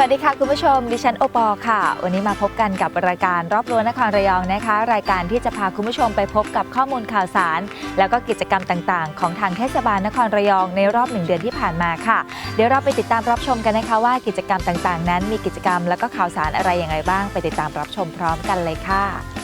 สวัสดีค่ะ คุณผู้ชม ดิฉันโอปอล์ค่ะ วันนี้มาพบกันกับรายการรอบรั้วนครระยองนะคะ รายการที่จะพาคุณผู้ชมไปพบกับข้อมูลข่าวสาร แล้วก็กิจกรรมต่างๆ ของทางเทศบาลนครระยองในรอบหนึ่งเดือนที่ผ่านมาค่ะ เดี๋ยวเราไปติดตามรับชมกันนะคะว่ากิจกรรมต่างๆ นั้น มีกิจกรรมแล้วก็ข่าวสารอะไรอย่างไรบ้าง ไปติดตามรับชมพร้อมกันเลยค่ะ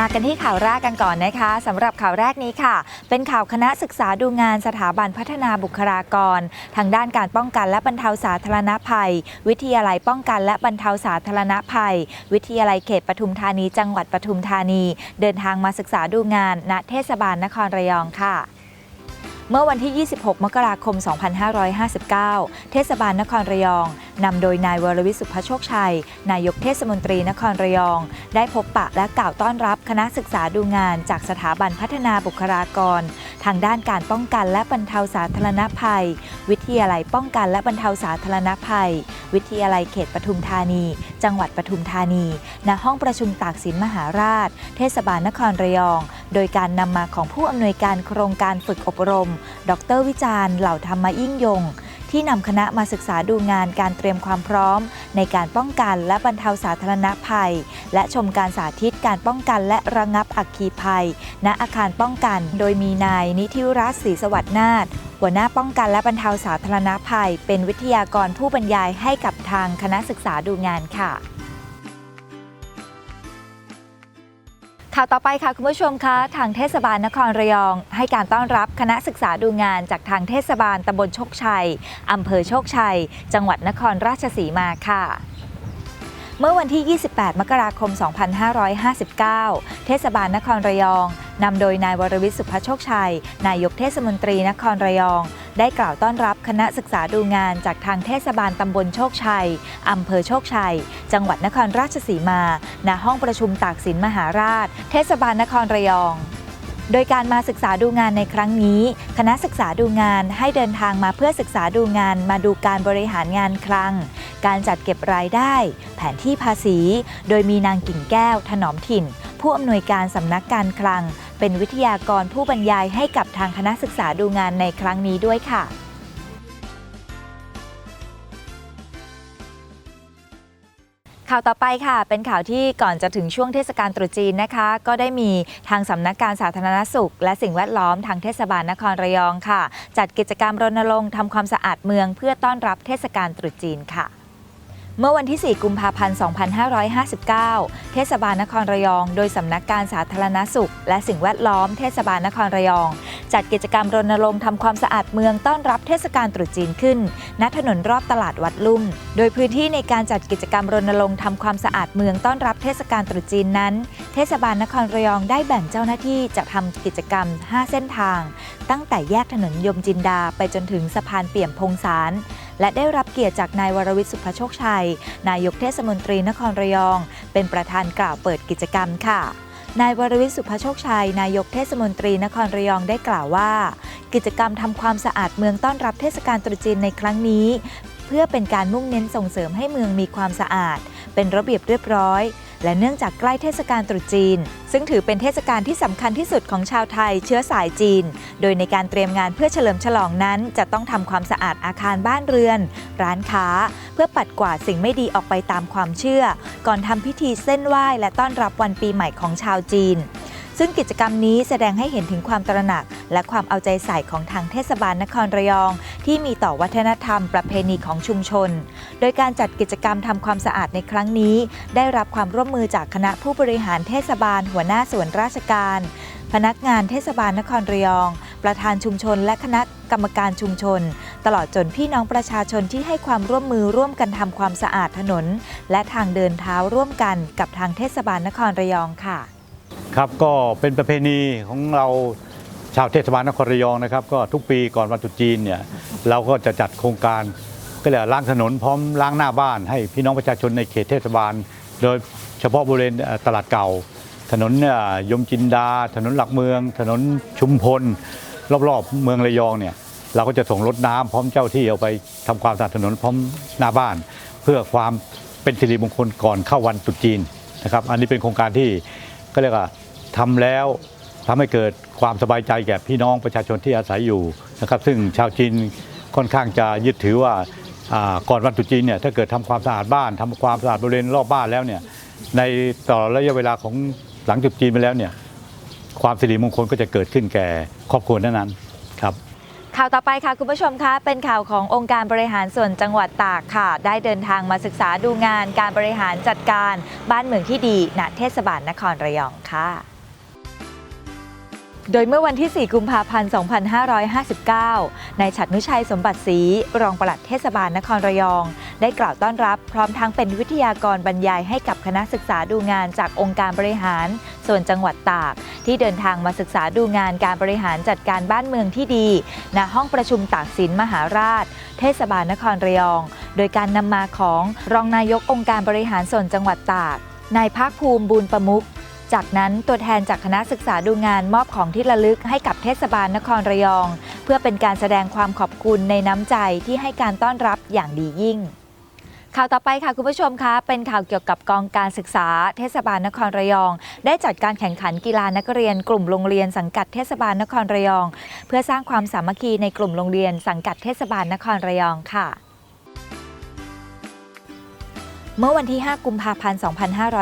มากันที่ข่าวแรกกันก่อนนะคะสำหรับข่าวแรกนี้ค่ะ เป็นข่าวคณะศึกษาดูงานสถาบันพัฒนาบุคลากร ทางด้านการป้องกันและบรรเทาสาธารณภัย วิทยาลัยป้องกันและบรรเทาสาธารณภัย วิทยาลัยเขตปทุมธานีจังหวัดปทุมธานี เดินทางมาศึกษาดูงานณเทศบาลนครระยองค่ะ เมื่อวันที่ 26 มกราคม 2559 เทศบาลนครระยองนำโดยนายวรวิสุภโชคชัย นายกเทศมนตรีนครระยอง ได้พบปะและกล่าวต้อนรับคณะศึกษาดูงานจากสถาบันพัฒนาบุคลากร ทางด้านการป้องกันและบรรเทาสาธารณภัยวิทยาลัยป้องกันและบรรเทาสาธารณภัย วิทยาลัยเขตปทุมธานี จังหวัดปทุมธานี ณ ห้องประชุมตากสินมหาราช เทศบาลนครระยอง โดยการนำมาของผู้อำนวยการโครงการฝึกอบรม ดรวิจารณ์เหล่าธรรมยิ่งยงที่นำคณะมาศึกษาดูงานการเตรียมความพร้อม ในการป้องกันและบรรเทาสาธารณภัย และชมการสาธิตการป้องกันและระงับอัคคีภัย ณอาคารป้องกัน โดยมีนายนิธิรัตน์ศรีสวัสดิ์นาถ หัวหน้าป้องกันและบรรเทาสาธารณภัย เป็นวิทยากรผู้บรรยายให้กับทางคณะศึกษาดูงานค่ะ ข่าวต่อไปค่ะคุณผู้ชมคะ ทางเทศบาลนครระยอง ให้การต้อนรับคณะศึกษาดูงานจากทางเทศบาลตำบลโชคชัยอำเภอโชคชัย จังหวัดนครราชสีมาค่ะ เมื่อวันที่ 28 มกราคม 2559 เทศบาลนครระยองนำโดยนายวรวิทย์สุภโชคชัย นายกเทศมนตรีนครระยอง ได้กล่าวต้อนรับคณะศึกษาดูงานจากทางเทศบาลตำบลโชคชัยอำเภอโชคชัย จังหวัดนครราชสีมา ณ ห้องประชุมตากสินมหาราช เทศบาลนครระยอง โดยการมาศึกษาดูงานในครั้งนี้ คณะศึกษาดูงานให้เดินทางมาเพื่อศึกษาดูงานมาดูการบริหารงานคลัง การจัดเก็บรายได้ แผนที่ภาษี โดยมีนางกิ่งแก้ว ถนอมถิ่น ผู้อำนวยการสำนักการคลัง เป็นวิทยากรผู้บรรยายให้กับทางคณะศึกษาดูงานในครั้งนี้ด้วยค่ะ ข่าวต่อไปค่ะ เป็นข่าวที่ก่อนจะถึงช่วงเทศกาลตรุษจีนนะคะ ก็ได้มีทางสำนักการสาธารณสุข และสิ่งแวดล้อมทางเทศบาลนครระยองค่ะ จัดกิจกรรมรณรงค์ทำความสะอาดเมือง เพื่อต้อนรับเทศกาลตรุษจีนค่ะ เมื่อวันที่ 4 กุมภาพันธ์ 2559 เทศบาลนครระยอง โดยสำนักการสาธารณสุข และสิ่งแวดล้อมเทศบาลนครระยอง จัดกิจกรรมรณรงค์ทำความสะอาดเมืองต้อนรับเทศกาลตรุษจีนขึ้น ณ ถนนรอบตลาดวัดลุ่ม โดยพื้นที่ในการจัดกิจกรรมรณรงค์ทำความสะอาดเมืองต้อนรับเทศกาลตรุษจีนนั้น เทศบาลนครระยองได้แบ่งเจ้าหน้าที่จะทำกิจกรรม 5 เส้นทาง ตั้งแต่แยกถนนยมจินดาไปจนถึงสะพานเปี่ยมพงสาร และได้รับเกียรติจากนายวรวิทย์สุภโชคชัย นายกเทศมนตรีนครระยอง เป็นประธานกล่าวเปิดกิจกรรมค่ะนายวรวิทย์สุภโชคชัย นายกเทศมนตรีนครระยองได้กล่าวว่า กิจกรรมทำความสะอาดเมืองต้อนรับเทศกาลตรุษจีนในครั้งนี้ เพื่อเป็นการมุ่งเน้นส่งเสริมให้เมืองมีความสะอาด เป็นระเบียบเรียบร้อย และเนื่องจากใกล้เทศกาลตรุษจีน ซึ่งถือเป็นเทศกาลที่สำคัญที่สุดของชาวไทยเชื้อสายจีน โดยในการเตรียมงานเพื่อเฉลิมฉลองนั้น จะต้องทำความสะอาดอาคารบ้านเรือน ร้านค้า เพื่อปัดกวาดสิ่งไม่ดีออกไปตามความเชื่อ ก่อนทำพิธีเส้นไหว้และต้อนรับวันปีใหม่ของชาวจีน ซึ่งกิจกรรมนี้แสดงให้เห็นถึงความตระหนัก และความเอาใจใส่ของทางเทศบาลนครระยอง ที่มีต่อวัฒนธรรมประเพณีของชุมชน โดยการจัดกิจกรรมทำความสะอาดในครั้งนี้ ได้รับความร่วมมือจากคณะผู้บริหารเทศบาล หัวหน้าส่วนราชการ พนักงานเทศบาลนครระยอง ประธานชุมชน และคณะกรรมการชุมชน ตลอดจนพี่น้องประชาชนที่ให้ความร่วมมือร่วมกันทำความสะอาดถนน และทางเดินเท้าร่วมกันกับทางเทศบาลนครระยองค่ะ ครับก็เป็นประเพณีของเราชาวเทศบาลนครระยองนะครับ ก็ทุกปีก่อนวันตรุษจีนเนี่ยเราก็จะจัดโครงการก็เรียกล้างถนนพร้อมล้างหน้าบ้าน ให้พี่น้องประชาชนในเขตเทศบาล โดยเฉพาะบริเวณตลาดเก่า ถนนยมจินดา ถนนหลักเมือง ถนนชุมพล รอบๆเมืองระยองเนี่ยเราก็จะส่งรถน้ำพร้อมเจ้าที่เอาไปทำความสะอาดถนนพร้อมหน้าบ้าน เพื่อความเป็นสิริมงคลก่อนเข้าวันตรุษจีนนะครับอันนี้เป็นโครงการที่ก็เรียกว่า ทำแล้วทำให้เกิดความสบายใจแก่พี่น้องประชาชนที่อาศัยอยู่นะครับ ซึ่งชาวจีนค่อนข้างจะยึดถือว่าก่อนวันตรุษจีนเนี่ยถ้าเกิดทำความสะอาดบ้านทำความสะอาดบริเวณรอบบ้านแล้วเนี่ยในต่อระยะเวลาของหลังตรุษจีนไปแล้วเนี่ยความสิริมงคลก็จะเกิดขึ้นแก่ครอบครัวนั้นๆครับข่าวต่อไปค่ะคุณผู้ชมคะเป็นข่าวขององค์การบริหารส่วนจังหวัดตากค่ะ ได้เดินทางมาศึกษาดูงานการบริหารจัดการบ้านเมืองที่ดีณเทศบาลนครระยองค่ะ โดยเมื่อวันที่ 4 กุมภาพันธ์ 2559 นายฉัตรนุชัยสมบัติศรีรองปลัดเทศบาลนครระยอง ได้กล่าวต้อนรับพร้อมทั้งเป็นวิทยากรบรรยายให้กับคณะศึกษาดูงานจากองค์การบริหาร ส่วนจังหวัดตาก ที่เดินทางมาศึกษาดูงานการบริหารจัดการบ้านเมืองที่ดีณห้องประชุมตากสินมหาราช เทศบาลนครระยอง โดยการนำมาของรองนายกองค์การบริหารส่วนจังหวัดตากนายภาคภูมิบูรณ์ประมุข จากนั้นตัวแทนจากคณะศึกษาดูงานมอบของที่ระลึกให้กับเทศบาลนครระยอง เพื่อเป็นการแสดงความขอบคุณในน้ำใจที่ให้การต้อนรับอย่างดียิ่งข่าวต่อไปค่ะคุณผู้ชมคะเป็นข่าวเกี่ยวกับกองการศึกษา เทศบาลนครระยอง ได้จัดการแข่งขันกีฬานักเรียน กลุ่มโรงเรียนสังกัดเทศบาลนครระยอง เพื่อสร้างความสามัคคีในกลุ่มโรงเรียนสังกัดเทศบาลนครระยองค่ะ เมื่อวันที่ 5 กุมภาพันธ์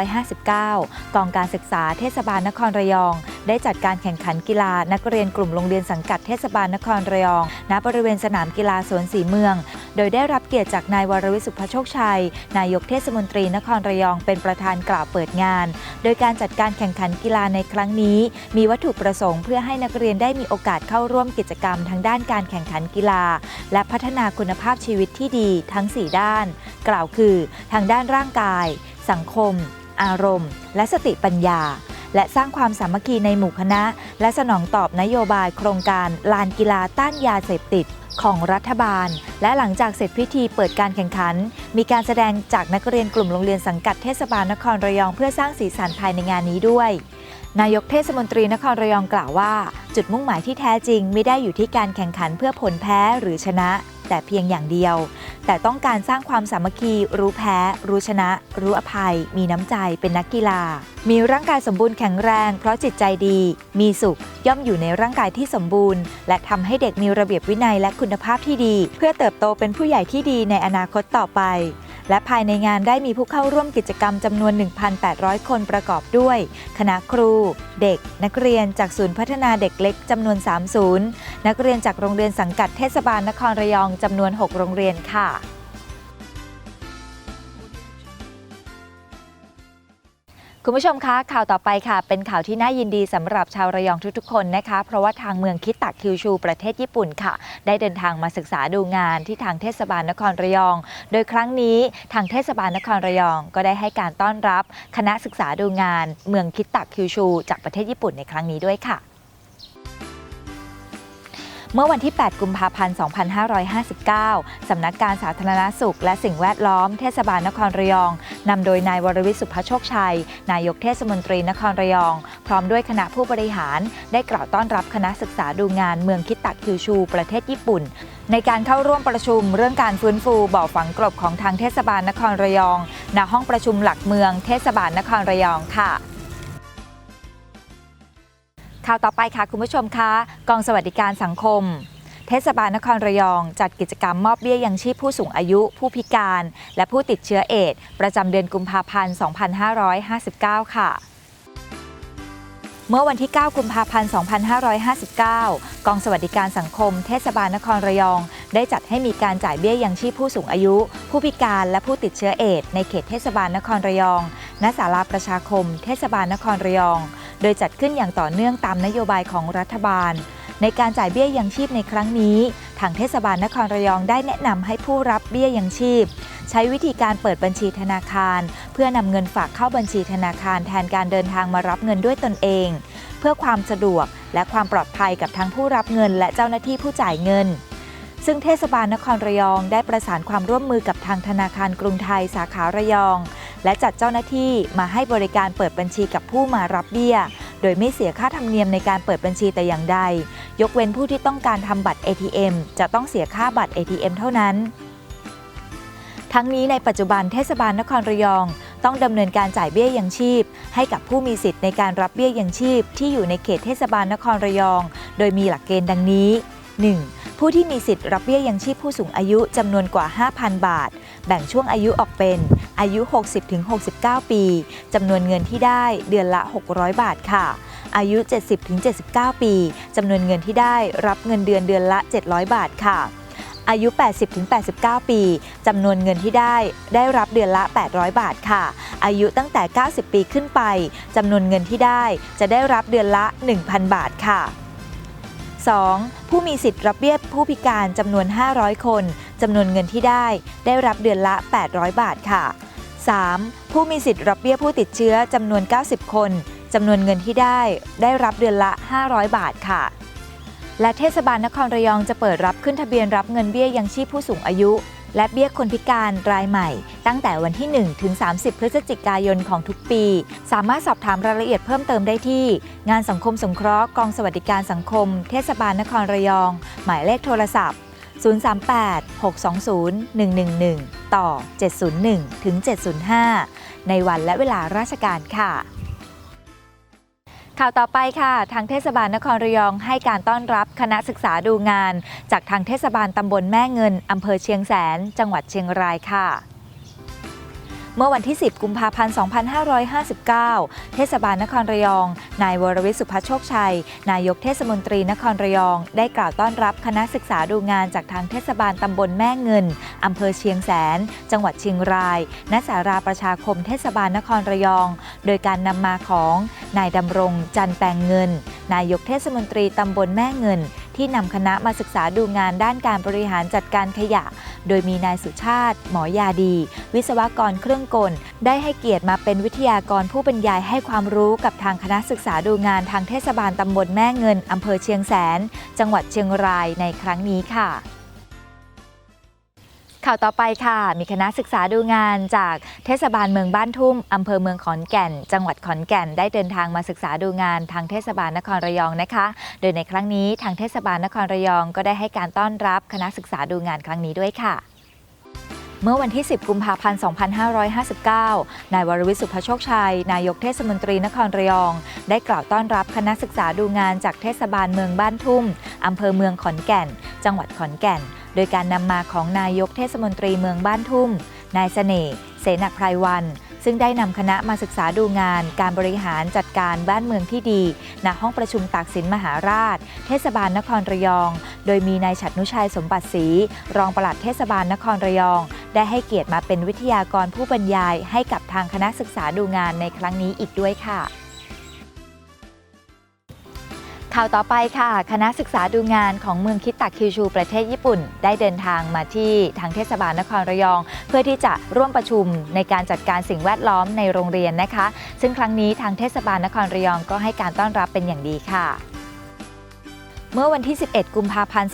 2559 กองการศึกษาเทศบาลนครระยอง ได้จัดการแข่งขันกีฬานักเรียนกลุ่มโรงเรียนสังกัดเทศบาลนครระยอง ณ บริเวณสนามกีฬาสวนสีเมือง โดยได้รับเกียรติจากนายวรวิทย์สุภโชคชัย นายกเทศมนตรีนครระยองเป็นประธานกล่าวเปิดงาน โดยการจัดการแข่งขันกีฬาในครั้งนี้ มีวัตถุประสงค์เพื่อให้นักเรียนได้มีโอกาสเข้าร่วมกิจกรรมทางด้านการแข่งขันกีฬา และพัฒนาคุณภาพชีวิตที่ดีทั้ง 4 ด้าน กล่าวคือ ทางด้านร่างกาย สังคม อารมณ์ และสติปัญญา และสร้างความสามัคคีในหมู่คณะ และสนองตอบนโยบายโครงการลานกีฬาต้านยาเสพติดของรัฐบาล และหลังจากเสร็จพิธีเปิดการแข่งขัน มีการแสดงจากนักเรียนกลุ่มโรงเรียนสังกัดเทศบาลนครระยองเพื่อสร้างสีสันภายในงานนี้ด้วย นายกเทศมนตรีนครระยองกล่าวว่า จุดมุ่งหมายที่แท้จริงไม่ได้อยู่ที่การแข่งขันเพื่อผลแพ้หรือชนะ แต่เพียงอย่างเดียว แต่ต้องการสร้างความสามัคคี รู้แพ้ รู้ชนะ รู้อภัย มีน้ำใจเป็นนักกีฬา มีร่างกายสมบูรณ์แข็งแรง เพราะจิตใจดี มีสุข ย่อมอยู่ในร่างกายที่สมบูรณ์ และทำให้เด็กมีระเบียบวินัยและคุณภาพที่ดี เพื่อเติบโตเป็นผู้ใหญ่ที่ดีในอนาคตต่อไป และภายในงานได้มีผู้เข้าร่วมกิจกรรมจำนวน 1,800 คนประกอบด้วย คณะครู เด็ก นักเรียนจากศูนย์พัฒนาเด็กเล็กจำนวน 3 ศูนย์ นักเรียนจากโรงเรียนสังกัดเทศบาลนครระยองจำนวน 6 โรงเรียนค่ะ คุณผู้ชมคะข่าวต่อไปค่ะ เป็นข่าวที่น่ายินดีสำหรับชาวระยองทุกๆคนนะคะ เพราะว่าทางเมืองคิตะคิวชู ประเทศญี่ปุ่นค่ะ ได้เดินทางมาศึกษาดูงานที่ทางเทศบาลนครระยอง โดยครั้งนี้ทางเทศบาลนครระยอง ก็ได้ให้การต้อนรับ คณะศึกษาดูงาน เมืองคิตะคิวชู จากประเทศญี่ปุ่นในครั้งนี้ด้วยค่ะ เมื่อวันที่ 8 กุมภาพันธ์ 2559 สำนักการสาธารณสุข และสิ่งแวดล้อมเทศบาลนครระยอง นำโดยนายวรวิศสุภโชคชัย นายกเทศมนตรีนครระยอง พร้อมด้วยคณะผู้บริหาร ได้กล่าวต้อนรับคณะศึกษาดูงานเมืองคิตะคิวชู ประเทศญี่ปุ่น ในการเข้าร่วมประชุมเรื่องการฟื้นฟูบ่อฝังกลบของทางเทศบาลนครระยอง ณ ห้องประชุมหลักเมืองเทศบาลนครระยองค่ะ ข่าวต่อไปค่ะคุณผู้ชมคะกองสวัสดิการสังคม เทศบาลนครระยอง จัดกิจกรรมมอบเบี้ยยังชีพผู้สูงอายุ ผู้พิการ และผู้ติดเชื้อเอดส์ประจำเดือนกุมภาพันธ์ 2559 ค่ะเมื่อวันที่ 9 กุมภาพันธ์ 2559 กองสวัสดิการสังคม เทศบาลนครระยอง ได้จัดให้มีการจ่ายเบี้ยยังชีพผู้สูงอายุ ผู้พิการและผู้ติดเชื้อเอดส์ในเขตเทศบาลนครระยอง ณ ศาลาประชาคม เทศบาลนครระยอง โดยจัดขึ้นอย่างต่อเนื่องตามนโยบายของรัฐบาล ในการจ่ายเบี้ยยังชีพในครั้งนี้ ทางเทศบาลนครระยองได้แนะนำให้ผู้รับเบี้ยยังชีพ ใช้วิธีการเปิดบัญชีธนาคาร เพื่อนำเงินฝากเข้าบัญชีธนาคารแทนการเดินทางมารับเงินด้วยตนเอง เพื่อความสะดวกและความปลอดภัยกับทั้งผู้รับเงิน และเจ้าหน้าที่ผู้จ่ายเงินซึ่งเทศบาลนครระยองได้ประสานความร่วมมือกับทางธนาคารกรุงไทยสาขาระยอง และจัดเจ้าหน้าที่มาให้บริการเปิดบัญชีกับผู้มารับเบี้ย โดยไม่เสียค่าธรรมเนียมในการเปิดบัญชีแต่อย่างใด ยกเว้นผู้ที่ต้องการทำบัตร ATM จะต้องเสียค่าบัตร ATM เท่านั้น ทั้งนี้ในปัจจุบันเทศบาลนครระยอง ต้องดำเนินการจ่ายเบี้ยยังชีพ ให้กับผู้มีสิทธิ์ในการรับเบี้ยยังชีพ ที่อยู่ในเขตเทศบาลนครระยอง โดยมีหลักเกณฑ์ดังนี้ 1. ผู้ที่มีสิทธิ์รับเบี้ยยังชีพผู้สูงอายุจำนวนกว่า 5,000 บาท แบ่งช่วงอายุออกเป็นอายุ 60-69 ปี จำนวนเงินที่ได้เดือนละ 600 บาทค่ะ อายุ 70-79 ปี จำนวนเงินที่ได้รับเงินเดือนเดือนละ 700 บาทค่ะอายุ 80-89 ปี จำนวนเงินที่ได้ได้รับเดือนละ 800 บาทค่ะ อายุตั้งแต่ 90 ปีขึ้นไป จำนวนเงินที่ได้จะได้รับเดือนละ 1,000 บาทค่ะ 2. ผู้มีสิทธิ์รับเบี้ยผู้พิการจำนวน 500 คน จำนวนเงินที่ได้ ได้รับเดือนละ 800 บาทค่ะ 3. ผู้มีสิทธิ์รับเบี้ยผู้ติดเชื้อจำนวน 90 คนจำนวนเงินที่ได้ ได้รับเดือนละ 500 บาทค่ะ และเทศบาลนครระยองจะเปิดรับขึ้นทะเบียนรับเงินเบี้ยยังชีพผู้สูงอายุ และเบี้ยคนพิการรายใหม่ ตั้งแต่วันที่ 1 ถึง 30 พฤศจิกายนของทุกปี สามารถสอบถามรายละเอียดเพิ่มเติมได้ที่ งานสังคมสงเคราะห์กองสวัสดิการสังคม เทศบาลนครระยอง หมายเลขโทรศัพท์ 038 620 111 ต่อ 701 ถึง 705 ในวันและเวลาราชการค่ะ ข่าวต่อไปค่ะ ทางเทศบาลนครระยองให้การต้อนรับคณะศึกษาดูงาน จากทางเทศบาลตำบลแม่เงินอำเภอเชียงแสน จังหวัดเชียงรายค่ะ เมื่อวันที่ 10 กุมภาพันธ์ 2559 เทศบาลนครระยอง นายวรวิศสุภโชคชัย นายกเทศมนตรีนครระยอง ได้กล่าวต้อนรับคณะศึกษาดูงานจากทางเทศบาลตำบลแม่เงิน อำเภอเชียงแสน จังหวัดเชียงราย ณ สาราประชาคมเทศบาลนครระยอง โดยการนำมาของนายดำรงจันแปลงเงิน นายกเทศมนตรีตำบลแม่เงิน ที่นำคณะมาศึกษาดูงานด้านการบริหารจัดการขยะ โดยมีนายสุชาติ หมอยาดี วิศวกรเครื่องกล ได้ให้เกียรติมาเป็นวิทยากรผู้บรรยายให้ความรู้กับทางคณะศึกษาดูงานทางเทศบาลตำบลแม่เงินอำเภอเชียงแสน จังหวัดเชียงรายในครั้งนี้ค่ะ ข่าวต่อไปค่ะ มีคณะศึกษาดูงานจากเทศบาลเมืองบ้านทุ่มอำเภอเมืองขอนแก่น จังหวัดขอนแก่น ได้เดินทางมาศึกษาดูงานทางเทศบาลนครระยองนะคะ โดยในครั้งนี้ทางเทศบาลนครระยองก็ได้ให้การต้อนรับคณะศึกษาดูงานครั้งนี้ด้วยค่ะเมื่อวันที่ 10 กุมภาพันธ์ 2559 นายวรวิทย์สุภโชคชัย นายกเทศมนตรีนครระยอง ได้กล่าวต้อนรับคณะศึกษาดูงานจากเทศบาลเมืองบ้านทุ่ม อำเภอเมืองขอนแก่น จังหวัดขอนแก่น โดยการนำมาของนายกเทศมนตรีเมืองบ้านทุ่ม นายเสน่ห์เสนาไพรวัน ซึ่งได้นำคณะมาศึกษาดูงาน การบริหารจัดการบ้านเมืองที่ดีณห้องประชุมตากสินมหาราช เทศบาลนครระยอง โดยมีนายฉัตรนุชัยสมบัติศรีรองปลัดเทศบาลนครระยอง ได้ให้เกียรติมาเป็นวิทยากรผู้บรรยายให้กับทางคณะศึกษาดูงานในครั้งนี้อีกด้วยค่ะ ข่าวต่อไปค่ะ คณะศึกษาดูงานของเมืองคิตาคิวชูประเทศญี่ปุ่น ได้เดินทางมาที่ทางเทศบาลนครระยอง เพื่อที่จะร่วมประชุมในการจัดการสิ่งแวดล้อมในโรงเรียนนะคะ ซึ่งครั้งนี้ทางเทศบาลนครระยองก็ให้การต้อนรับเป็นอย่างดีค่ะเมื่อวันที่ 11 กุมภาพันธ์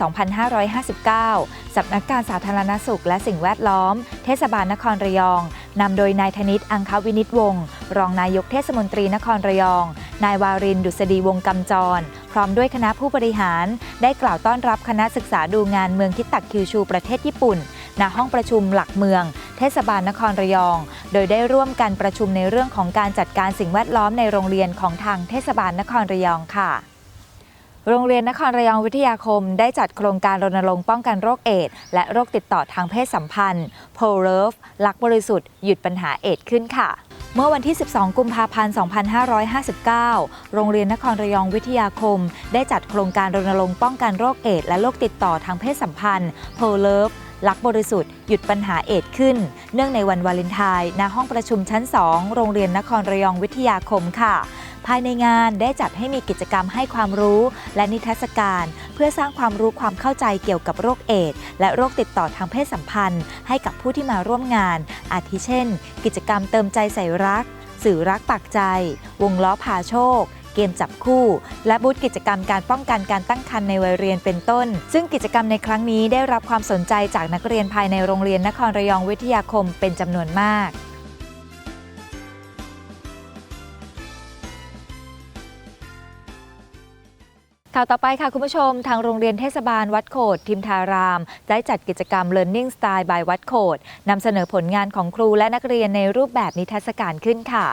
2559 สำนักการสาธารณสุขและสิ่งแวดล้อม เทศบาลนครระยอง นำโดยนายธนิตอังควินิตวงศ์รองนายกเทศมนตรีนครระยอง นายวารินดุษฎีวงกำจร ร้อมด้วยคณะผู้บริหาร ได้กล่าวต้อนรับคณะศึกษาดูงานเมืองคิตักคิวชูประเทศญี่ปุ่น ณ ห้องประชุมหลักเมือง เทศบาลนครระยอง โดยได้ร่วมกันประชุมในเรื่องของการจัดการสิ่งแวดล้อมในโรงเรียนของทางเทศบาลนครระยองค่ะโรงเรียนนครระยองวิทยาคมได้จัดโครงการรณรงค์ป้องกันโรคเอดและโรคติดต่อทางเพศสัมพันธ์ p o l o v e ลักบริสุทธิ์หยุดปัญหาเอดขึ้นค่ะ เมื่อวันที่ 12 กุมภาพันธ์ 2559 โรงเรียนนครระยองวิทยาคม ได้จัดโครงการรณรงค์ป้องกันโรคเอดและโรคติดต่อทางเพศสัมพันธ์ p o l o v e ลักบริสุทธิ์หยุดปัญหาเอดขึ้น เนื่องในวันวาเลนไทน์ณห้องประชุมชั้น 2 โรงเรียนนครระยองวิทยาคมค่ะ ภายในงานได้จัดให้มีกิจกรรมให้ความรู้ และนิทรรศการ พื่อสร้างความรู้ความเข้าใจเกี่ยวกับโรคเอดส์และโรคติดต่อทางเพศสัมพันธ์ ให้กับผู้ที่มาร่วมงาน อาทิเช่น กิจกรรมเติมใจใส่รัก สื่อรักปักใจ วงล้อพาโชคเกมจับคู่ และบูธกิจกรรมการป้องกันการตั้งครรภ์ในวัยเรียนเป็นต้น ซึ่งกิจกรรมในครั้งนี้ได้รับความสนใจจากนักเรียนภายในโรงเรียนนครระยองวิทยาคมเป็นจำนวนมาก ข่าวต่อไปค่ะคุณผู้ชม ทางโรงเรียนเทศบาลวัดโขดทิมทาราม ได้จัดกิจกรรม Learning Style by วัดโขดนำเสนอผลงานของครูและนักเรียนในรูปแบบนิทรรศการขึ้นค่ะ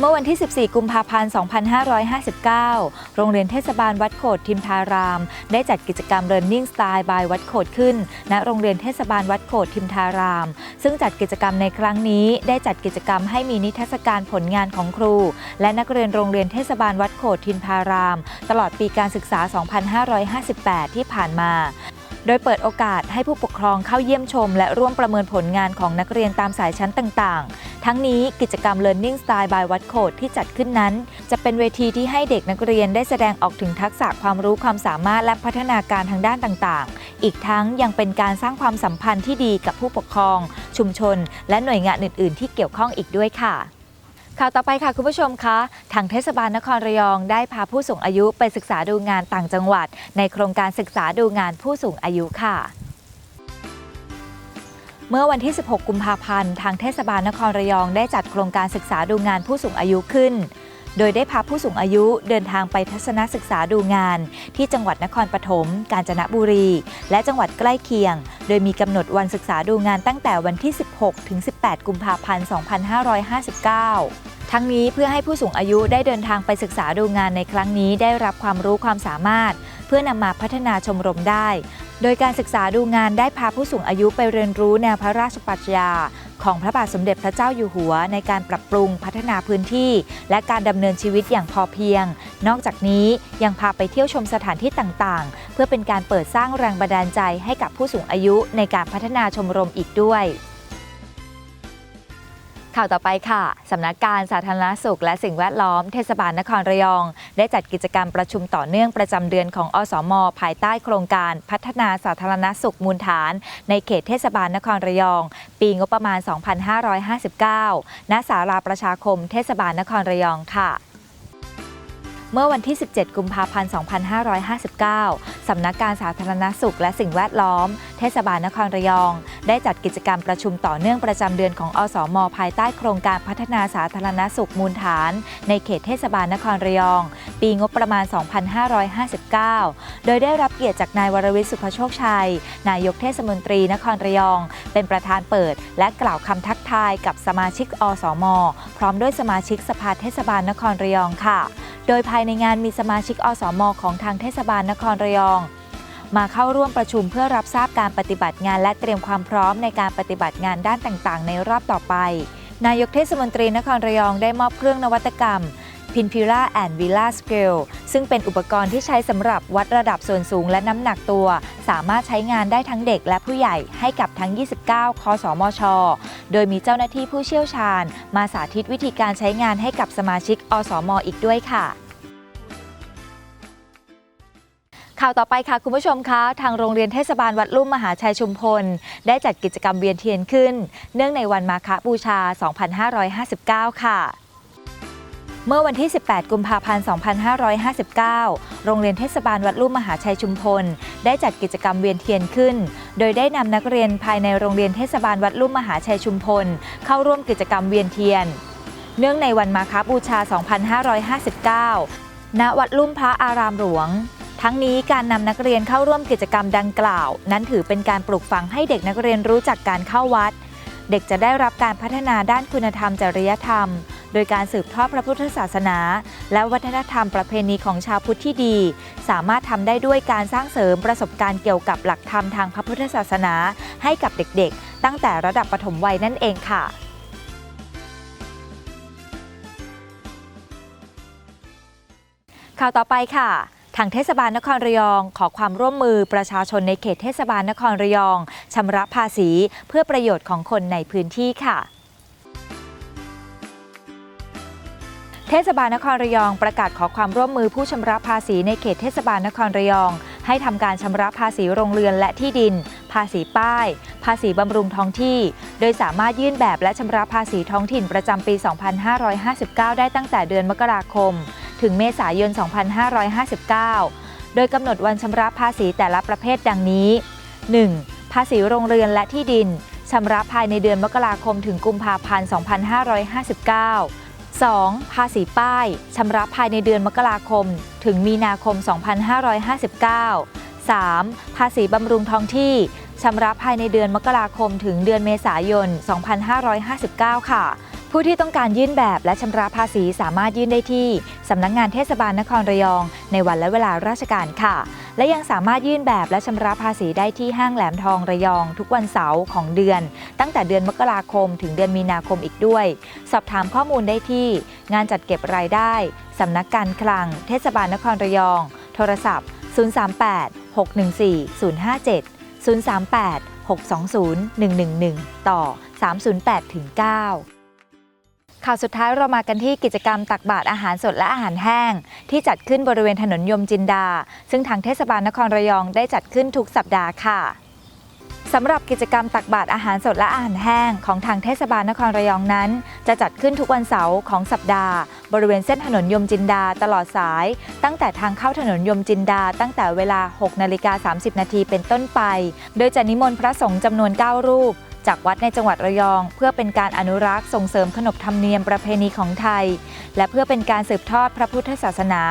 เมื่อวันที่ 14 กุมภาพันธ์ 2559 โรงเรียนเทศบาลวัดโขดทิมทาราม ได้จัดกิจกรรม Learning Style by วัดโขดขึ้น ณ โรงเรียนเทศบาลวัดโขดทิมทาราม ซึ่งจัดกิจกรรมในครั้งนี้ ได้จัดกิจกรรมให้มีนิทรรศการผลงานของครู และนักเรียนโรงเรียนเทศบาลวัดโขดทิมทาราม ตลอดปีการศึกษา 2558 ที่ผ่านมา โดยเปิดโอกาสให้ผู้ปกครองเข้าเยี่ยมชม และร่วมประเมินผลงานของนักเรียนตามสายชั้นต่างๆ ทั้งนี้กิจกรรม Learning Style by วัดโขดที่จัดขึ้นนั้น จะเป็นเวทีที่ให้เด็กนักเรียนได้แสดงออกถึงทักษะความรู้ความสามารถและพัฒนาการทางด้านต่างๆ อีกทั้งยังเป็นการสร้างความสัมพันธ์ที่ดีกับผู้ปกครอง ชุมชน และหน่วยงานอื่น ๆ ที่เกี่ยวข้องอีกด้วยค่ะ ข่าวต่อไปค่ะคุณผู้ชมคะทางเทศบาลนครระยองได้พาผู้สูงอายุไปศึกษาดูงานต่างจังหวัด ในโครงการศึกษาดูงานผู้สูงอายุค่ะเมื่อวันที่ 16 กุมภาพันธ์ ทางเทศบาลนครระยองได้จัดโครงการศึกษาดูงานผู้สูงอายุขึ้น โดยได้พาผู้สูงอายุเดินทางไปทัศนศึกษาดูงาน ที่จังหวัดนครปฐม กาญจนบุรี และจังหวัดใกล้เคียง โดยมีกำหนดวันศึกษาดูงานตั้งแต่วันที่ 16 ถึง 18 กุมภาพันธ์ 2559ทั้งนี้เพื่อให้ผู้สูงอายุได้เดินทางไปศึกษาดูงานในครั้งนี้ได้รับความรู้ความสามารถ เพื่อนำมาพัฒนาชมรมได้ โดยการศึกษาดูงานได้พาผู้สูงอายุไปเรียนรู้แนวพระราชปรัชญา ของพระบาทสมเด็จพระเจ้าอยู่หัว ในการปรับปรุงพัฒนาพื้นที่ และการดำเนินชีวิตอย่างพอเพียง นอกจากนี้ยังพาไปเที่ยวชมสถานที่ต่างๆ เพื่อเป็นการเปิดสร้างแรงบันดาลใจให้กับผู้สูงอายุในการพัฒนาชมรมอีกด้วย ข่าวต่อไปค่ะ สำนักการสาธารณสุขและสิ่งแวดล้อมเทศบาลนครระยอง ได้จัดกิจกรรมประชุมต่อเนื่องประจำเดือนของอสม ภายใต้โครงการพัฒนาสาธารณสุขมูลฐาน ในเขตเทศบาลนครระยอง ปีงบประมาณ 2559 ณ ศาลาประชาคมเทศบาลนครระยองค่ะ เมื่อวันที่ 17 กุมภาพันธ์ 2559 สำนักการสาธารณสุขและสิ่งแวดล้อม เทศบาลนครระยอง ได้จัดกิจกรรมประชุมต่อเนื่องประจำเดือนของอสมภายใต้โครงการพัฒนาสาธารณสุขมูลฐาน ในเขตเทศบาลนครระยอง ปีงบประมาณ 2559 โดยได้รับเกียรติจากนายวรวิทย์สุภโชคชัย นายกเทศมนตรีนครระยอง เป็นประธานเปิด และกล่าวคำทักทายกับสมาชิกอสมพร้อมด้วยสมาชิกสภาเทศบาลนครระยองค่ะ โดยภายในงานมีสมาชิกอสมของทางเทศบาลนครระยอง มาเข้าร่วมประชุมเพื่อรับทราบการปฏิบัติงานและเตรียมความพร้อมในการปฏิบัติงานด้านต่างๆ ในรอบต่อไป นายกเทศมนตรีนครระยองได้มอบเครื่องนวัตกรรม พินพิล่าแอนวิล่าสเกลซึ่งเป็นอุปกรณ์ที่ใช้สำหรับวัดระดับส่วนสูงและน้ำหนักตัว สามารถใช้งานได้ทั้งเด็กและผู้ใหญ่ให้กับทั้ง 29 คสมช โดยมีเจ้าหน้าที่ผู้เชี่ยวชาญ มาสาธิตวิธีการใช้งานให้กับสมาชิกอสมอีกด้วยค่ะข่าวต่อไปค่ะ คุณผู้ชมคะ ทางโรงเรียนเทศบาลวัดลุ่มมหาชัยชุมพล ได้จัดกิจกรรมเวียนเทียนขึ้น เนื่องในวันมาฆบูชา 2559 ค่ะ เมื่อวันที่ 18 กุมภาพันธ์ 2559 โรงเรียนเทศบาลวัดลุ่มมหาชัยชุมพล ได้จัดกิจกรรมเวียนเทียนขึ้น โดยได้นำนักเรียนภายในโรงเรียนเทศบาลวัดลุ่มมหาชัยชุมพล เข้าร่วมกิจกรรมเวียนเทียน เนื่องในวันมาฆบูชา 2559 ณ วัดลุ่มพระอารามหลวงทั้งนี้การนำนักเรียนเข้าร่วมกิจกรรมดังกล่าว นั้นถือเป็นการปลูกฝังให้เด็กนักเรียนรู้จักการเข้าวัด เด็กจะได้รับการพัฒนาด้านคุณธรรมจริยธรรม โดยการสืบทอดพระพุทธศาสนา และวัฒนธรรมประเพณีของชาวพุทธที่ดี สามารถทำได้ด้วยการสร้างเสริมประสบการณ์เกี่ยวกับหลักธรรมทางพระพุทธศาสนา ให้กับเด็กๆ ตั้งแต่ระดับปฐมวัยนั่นเองค่ะข่าวต่อไปค่ะทางเทศบาลนครระยอง ขอความร่วมมือประชาชนในเขตเทศบาลนครระยองชำระภาษีเพื่อประโยชน์ของคนในพื้นที่ค่ะ เทศบาลนครระยองประกาศขอความร่วมมือผู้ชำระภาษีในเขตเทศบาลนครระยอง ให้ทำการชำระภาษีโรงเรือนและที่ดิน ภาษีป้าย ภาษีบำรุงท้องที่ โดยสามารถยื่นแบบและชำระภาษีท้องถิ่นประจำปี 2559 ได้ตั้งแต่เดือนมกราคม ถึงเมษายน 2559 โดยกำหนดวันชำระภาษีแต่ละประเภทดังนี้ 1. ภาษีโรงเรือนและที่ดินชำระภายในเดือนมกราคมถึงกุมภาพันธ์ 2559 2. ภาษีป้ายชำระภายในเดือนมกราคม ถึงมีนาคม 2559 3. ภาษีบำรุงท้องที่ชำระภายในเดือนมกราคมถึงเดือนเมษายน 2559 ค่ะ ผู้ที่ต้องการยื่นแบบและชำระภาษีสามารถยื่นได้ที่สำนักงงานเทศบาลนครระยอง ในวันและเวลาราชการค่ะ และยังสามารถยื่นแบบและชำระภาษีได้ที่ห้างแหลมทองระยอง ทุกวันเสาร์ของเดือน ตั้งแต่เดือนมกราคมถึงเดือนมีนาคมอีกด้วย สอบถามข้อมูลได้ที่ งานจัดเก็บรายได้สำนักการคลัง เทศบาลนครระยอง โทรศัพท์ 038 614 057 038 620 111 ต่อ 308ถึง9 ข่าวสุดท้ายเรามากันที่กิจกรรมตักบาตรอาหารสดและอาหารแห้ง ที่จัดขึ้นบริเวณถนนยมจินดา ซึ่งทางเทศบาลนครระยองได้จัดขึ้นทุกสัปดาห์ค่ะสำหรับกิจกรรมตักบาตรอาหารสดและอาหารแห้งของทางเทศบาลนครระยองนั้น จะจัดขึ้นทุกวันเสาร์ของสัปดาห์ บริเวณเส้นถนนยมจินดาตลอดสาย ตั้งแต่ทางเข้าถนนยมจินดา ตั้งแต่เวลา 6 นาฬิกา 30 นาทีเป็นต้นไป โดยจะนิมนต์พระสงฆ์จำนวน 9 รูป จากวัดในจังหวัดระยอง เพื่อเป็นการอนุรักษ์ส่งเสริมขนบธรรมเนียมประเพณีของไทย และเพื่อเป็นการสืบทอดพระพุทธศาสนา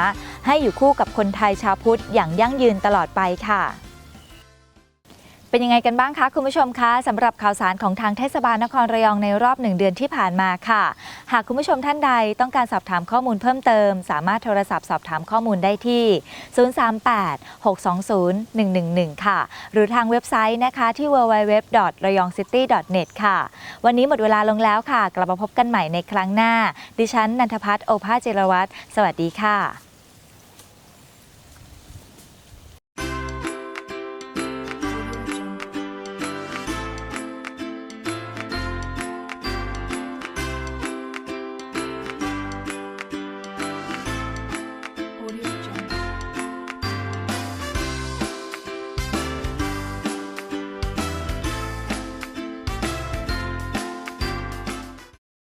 ให้อยู่คู่กับคนไทยชาวพุทธอย่างยั่งยืนตลอดไปค่ะ เป็นยังไงกันบ้างคะคุณผู้ชมคะสำหรับข่าวสารของทางเทศบาลนครระยองในรอบหนึ่งเดือนที่ผ่านมาค่ะ หากคุณผู้ชมท่านใดต้องการสอบถามข้อมูลเพิ่มเติม สามารถโทรศัพท์สอบถามข้อมูลได้ที่ 038 620 111 ค่ะ หรือทางเว็บไซต์นะคะที่ www.rayongcity.net ค่ะ วันนี้หมดเวลาลงแล้วค่ะ กลับมาพบกันใหม่ในครั้งหน้า ดิฉันนันทพัฒน์โอภาสเจรวัตรสวัสดีค่ะ